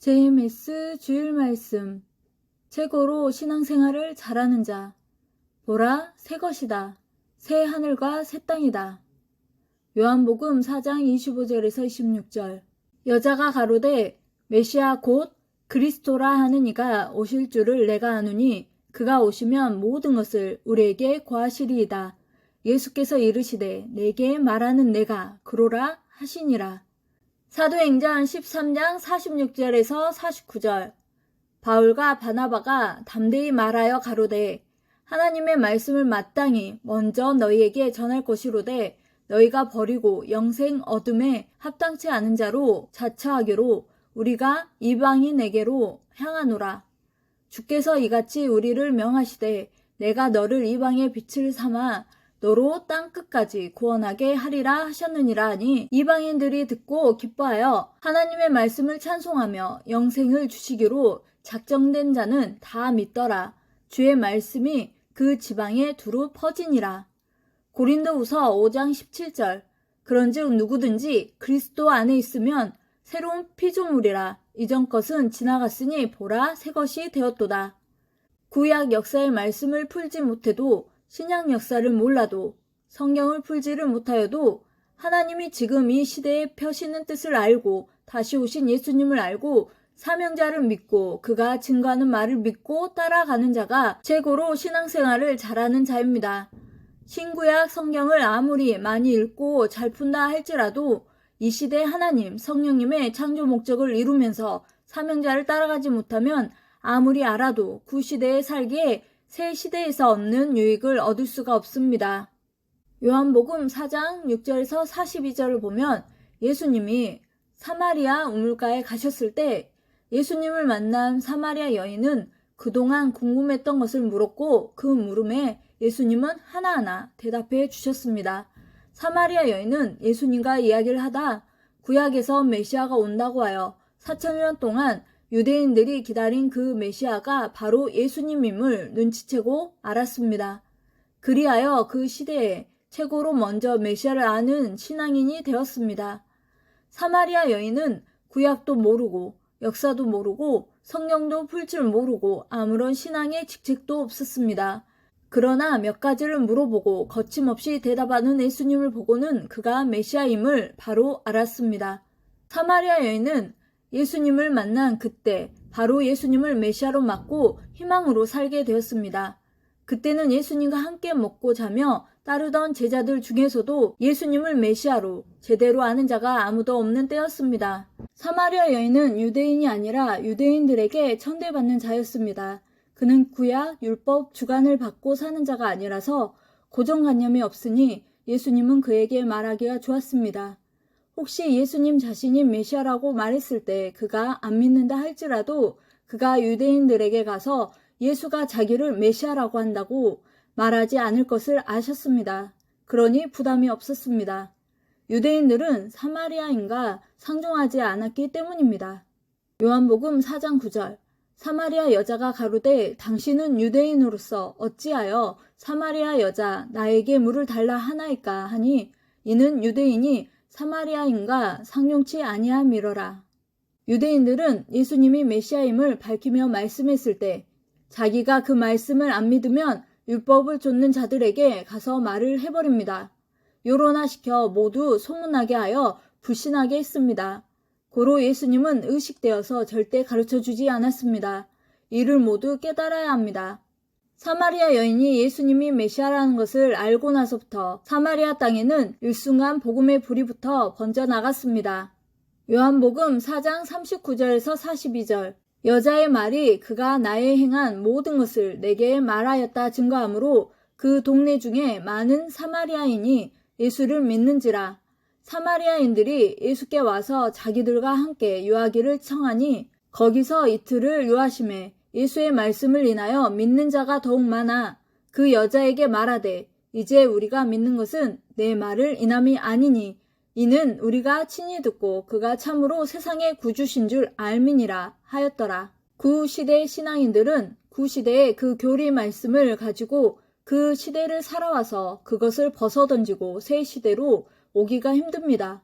JMS 주일 말씀. 최고로 신앙생활을 잘하는 자. 보라 새 것이다. 새 하늘과 새 땅이다. 요한복음 4장 25절에서 26절. 여자가 가로되 메시아 곧 그리스도라 하는 이가 오실 줄을 내가 아노니 그가 오시면 모든 것을 우리에게 고하시리이다. 예수께서 이르시되 내게 말하는 내가 그로라 하시니라 사도행전 13장 46절에서 49절 바울과 바나바가 담대히 말하여 가로되 하나님의 말씀을 마땅히 먼저 너희에게 전할 것이로되 너희가 버리고 영생 어둠에 합당치 않은 자로 자처하기로 우리가 이방인에게로 향하노라. 주께서 이같이 우리를 명하시되 내가 너를 이방의 빛을 삼아 너로 땅 끝까지 구원하게 하리라 하셨느니라 하니 이방인들이 듣고 기뻐하여 하나님의 말씀을 찬송하며 영생을 주시기로 작정된 자는 다 믿더라. 주의 말씀이 그 지방에 두루 퍼지니라. 고린도후서 5장 17절 그런즉 누구든지 그리스도 안에 있으면 새로운 피조물이라 이전 것은 지나갔으니 보라 새 것이 되었도다. 구약 역사의 말씀을 풀지 못해도 신약 역사를 몰라도 성경을 풀지를 못하여도 하나님이 지금 이 시대에 펴시는 뜻을 알고 다시 오신 예수님을 알고 사명자를 믿고 그가 증거하는 말을 믿고 따라가는 자가 최고로 신앙생활을 잘하는 자입니다. 신구약 성경을 아무리 많이 읽고 잘 푼다 할지라도 이 시대 하나님 성령님의 창조 목적을 이루면서 사명자를 따라가지 못하면 아무리 알아도 그 구시대에 살기에 새 시대에서 얻는 유익을 얻을 수가 없습니다. 요한복음 4장 6절에서 42절을 보면 예수님이 사마리아 우물가에 가셨을 때 예수님을 만난 사마리아 여인은 그동안 궁금했던 것을 물었고 그 물음에 예수님은 하나하나 대답해 주셨습니다. 사마리아 여인은 예수님과 이야기를 하다 구약에서 메시아가 온다고 하여 4천년 동안 유대인들이 기다린 그 메시아가 바로 예수님임을 눈치채고 알았습니다. 그리하여 그 시대에 최고로 먼저 메시아를 아는 신앙인이 되었습니다. 사마리아 여인은 구약도 모르고 역사도 모르고 성경도 풀 줄 모르고 아무런 신앙의 직책도 없었습니다. 그러나 몇 가지를 물어보고 거침없이 대답하는 예수님을 보고는 그가 메시아임을 바로 알았습니다. 사마리아 여인은 예수님을 만난 그때 바로 예수님을 메시아로 맞고 희망으로 살게 되었습니다. 그때는 예수님과 함께 먹고 자며 따르던 제자들 중에서도 예수님을 메시아로 제대로 아는 자가 아무도 없는 때였습니다. 사마리아 여인은 유대인이 아니라 유대인들에게 천대받는 자였습니다. 그는 구약, 율법, 주관을 받고 사는 자가 아니라서 고정관념이 없으니 예수님은 그에게 말하기가 좋았습니다. 혹시 예수님 자신이 메시아라고 말했을 때 그가 안 믿는다 할지라도 그가 유대인들에게 가서 예수가 자기를 메시아라고 한다고 말하지 않을 것을 아셨습니다. 그러니 부담이 없었습니다. 유대인들은 사마리아인과 상종하지 않았기 때문입니다. 요한복음 4장 9절 사마리아 여자가 가로되 당신은 유대인으로서 어찌하여 사마리아 여자 나에게 물을 달라 하나이까 하니 이는 유대인이 사마리아인과 상용치 아니함이러라. 유대인들은 예수님이 메시아임을 밝히며 말씀했을 때 자기가 그 말씀을 안 믿으면 율법을 쫓는 자들에게 가서 말을 해버립니다. 요론화시켜 모두 소문나게 하여 불신하게 했습니다. 고로 예수님은 의식되어서 절대 가르쳐 주지 않았습니다. 이를 모두 깨달아야 합니다. 사마리아 여인이 예수님이 메시아라는 것을 알고 나서부터 사마리아 땅에는 일순간 복음의 불이 붙어 번져 나갔습니다. 요한복음 4장 39절에서 42절 여자의 말이 그가 나의 행한 모든 것을 내게 말하였다 증거하므로 그 동네 중에 많은 사마리아인이 예수를 믿는지라 사마리아인들이 예수께 와서 자기들과 함께 유하기를 청하니 거기서 이틀을 유하심에 예수의 말씀을 인하여 믿는 자가 더욱 많아 그 여자에게 말하되 이제 우리가 믿는 것은 내 말을 인함이 아니니 이는 우리가 친히 듣고 그가 참으로 세상의 구주신 줄 알미니라 하였더라. 그 시대의 신앙인들은 그 시대의 그 교리 말씀을 가지고 그 시대를 살아와서 그것을 벗어던지고 새 시대로 오기가 힘듭니다.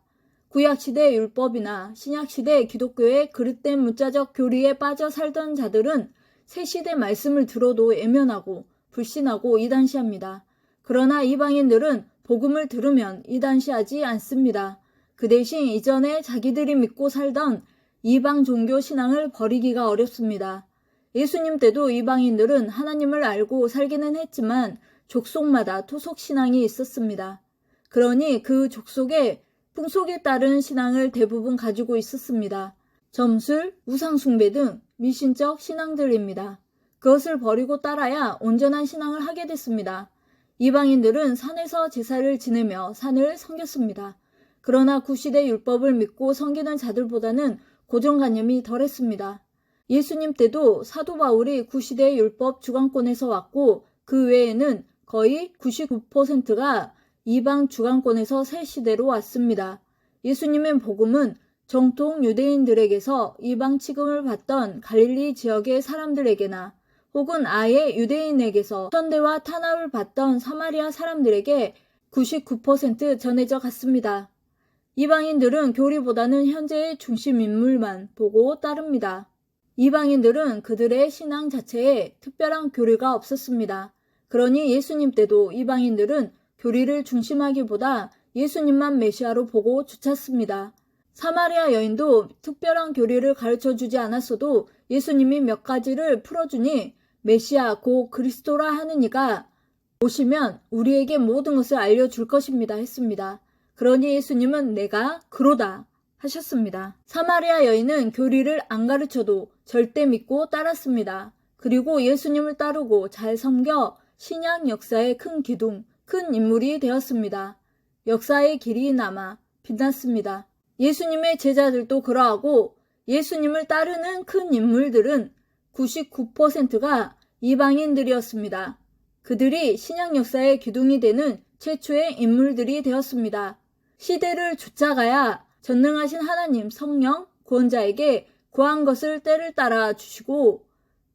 구약시대 율법이나 신약시대 기독교의 그릇된 문자적 교리에 빠져 살던 자들은 새 시대 말씀을 들어도 애면하고 불신하고 이단시합니다. 그러나 이방인들은 복음을 들으면 이단시하지 않습니다. 그 대신 이전에 자기들이 믿고 살던 이방 종교 신앙을 버리기가 어렵습니다. 예수님 때도 이방인들은 하나님을 알고 살기는 했지만 족속마다 토속 신앙이 있었습니다. 그러니 그 족속에 풍속에 따른 신앙을 대부분 가지고 있었습니다. 점술, 우상숭배 등 미신적 신앙들입니다. 그것을 버리고 따라야 온전한 신앙을 하게 됐습니다. 이방인들은 산에서 제사를 지내며 산을 섬겼습니다. 그러나 구시대 율법을 믿고 섬기는 자들보다는 고정관념이 덜했습니다. 예수님 때도 사도 바울이 구시대 율법 주관권에서 왔고 그 외에는 거의 99%가 이방 주관권에서 새 시대로 왔습니다. 예수님의 복음은 정통 유대인들에게서 이방 취급을 받던 갈릴리 지역의 사람들에게나 혹은 아예 유대인에게서 천대와 탄압을 받던 사마리아 사람들에게 99% 전해져 갔습니다. 이방인들은 교리보다는 현재의 중심 인물만 보고 따릅니다. 이방인들은 그들의 신앙 자체에 특별한 교리가 없었습니다. 그러니 예수님 때도 이방인들은 교리를 중심하기보다 예수님만 메시아로 보고 주찼습니다. 사마리아 여인도 특별한 교리를 가르쳐 주지 않았어도 예수님이 몇 가지를 풀어주니 메시아 고 그리스도라 하는 이가 오시면 우리에게 모든 것을 알려줄 것입니다 했습니다. 그러니 예수님은 내가 그로다 하셨습니다. 사마리아 여인은 교리를 안 가르쳐도 절대 믿고 따랐습니다. 그리고 예수님을 따르고 잘 섬겨 신약 역사의 큰 기둥, 큰 인물이 되었습니다. 역사의 길이 남아 빛났습니다. 예수님의 제자들도 그러하고 예수님을 따르는 큰 인물들은 99%가 이방인들이었습니다. 그들이 신약 역사의 기둥이 되는 최초의 인물들이 되었습니다. 시대를 쫓아가야 전능하신 하나님 성령 구원자에게 구한 것을 때를 따라 주시고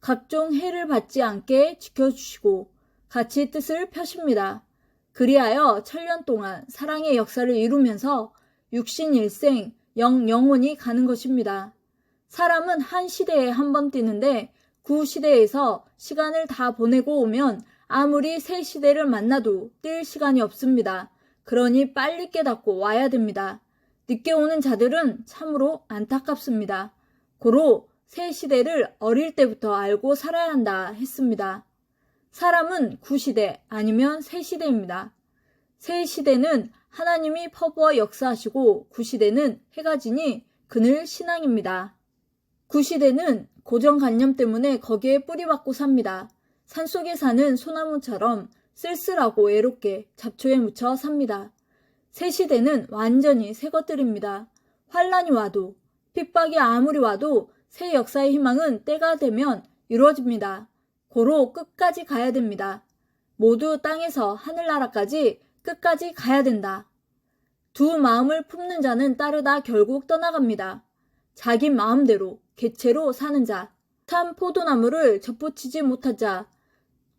각종 해를 받지 않게 지켜주시고 같이 뜻을 펴십니다. 그리하여 천년 동안 사랑의 역사를 이루면서 육신 일생 영 영원히 가는 것입니다. 사람은 한 시대에 한 번 뛰는데 구 시대에서 시간을 다 보내고 오면 아무리 새 시대를 만나도 뛸 시간이 없습니다. 그러니 빨리 깨닫고 와야 됩니다. 늦게 오는 자들은 참으로 안타깝습니다. 고로 새 시대를 어릴 때부터 알고 살아야 한다 했습니다. 사람은 구시대 아니면 새 시대입니다. 새 시대는 하나님이 퍼부어 역사하시고 구시대는 해가 지니 그늘 신앙입니다. 구시대는 고정관념 때문에 거기에 뿌리박고 삽니다. 산속에 사는 소나무처럼 쓸쓸하고 외롭게 잡초에 묻혀 삽니다. 새 시대는 완전히 새 것들입니다. 환란이 와도 핍박이 아무리 와도 새 역사의 희망은 때가 되면 이루어집니다. 고로 끝까지 가야 됩니다. 모두 땅에서 하늘나라까지 끝까지 가야 된다. 두 마음을 품는 자는 따르다 결국 떠나갑니다. 자기 마음대로 개체로 사는 자, 참 포도나무를 접붙이지 못한 자,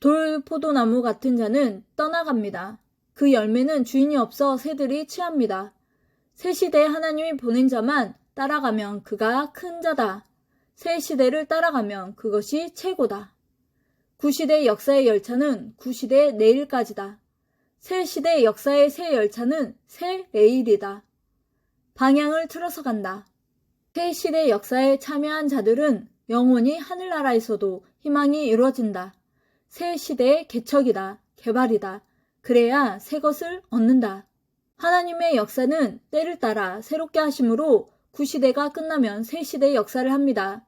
돌 포도나무 같은 자는 떠나갑니다. 그 열매는 주인이 없어 새들이 취합니다. 새 시대에 하나님이 보낸 자만 따라가면 그가 큰 자다. 새 시대를 따라가면 그것이 최고다. 구시대 역사의 열차는 구시대 내일까지다. 새 시대 역사의 새 열차는 새 레일이다. 방향을 틀어서 간다. 새 시대 역사에 참여한 자들은 영원히 하늘나라에서도 희망이 이루어진다. 새 시대의 개척이다. 개발이다. 그래야 새 것을 얻는다. 하나님의 역사는 때를 따라 새롭게 하심으로 구시대가 끝나면 새 시대의 역사를 합니다.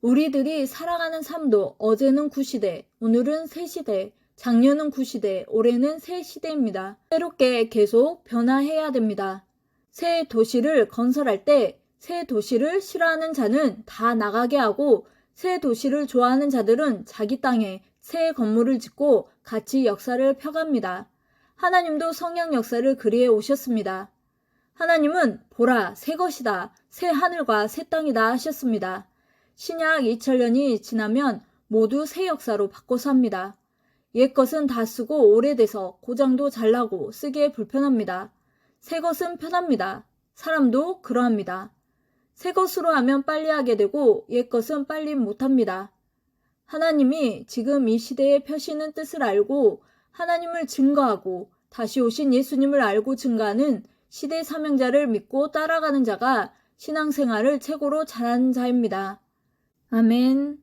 우리들이 살아가는 삶도 어제는 구시대, 오늘은 새 시대, 작년은 구시대, 올해는 새 시대입니다. 새롭게 계속 변화해야 됩니다. 새 도시를 건설할 때 새 도시를 싫어하는 자는 다 나가게 하고 새 도시를 좋아하는 자들은 자기 땅에 새 건물을 짓고 같이 역사를 펴갑니다. 하나님도 성령 역사를 그리해 오셨습니다. 하나님은 보라 새 것이다 새 하늘과 새 땅이다 하셨습니다. 신약 2000년이 지나면 모두 새 역사로 바꿔서 합니다. 옛 것은 다 쓰고 오래돼서 고장도 잘 나고 쓰기에 불편합니다. 새 것은 편합니다. 사람도 그러합니다. 새 것으로 하면 빨리 하게 되고 옛 것은 빨리 못합니다. 하나님이 지금 이 시대에 펴시는 뜻을 알고 하나님을 증거하고 다시 오신 예수님을 알고 증거하는 시대 사명자를 믿고 따라가는 자가 신앙생활을 최고로 잘하는 자입니다. 아멘.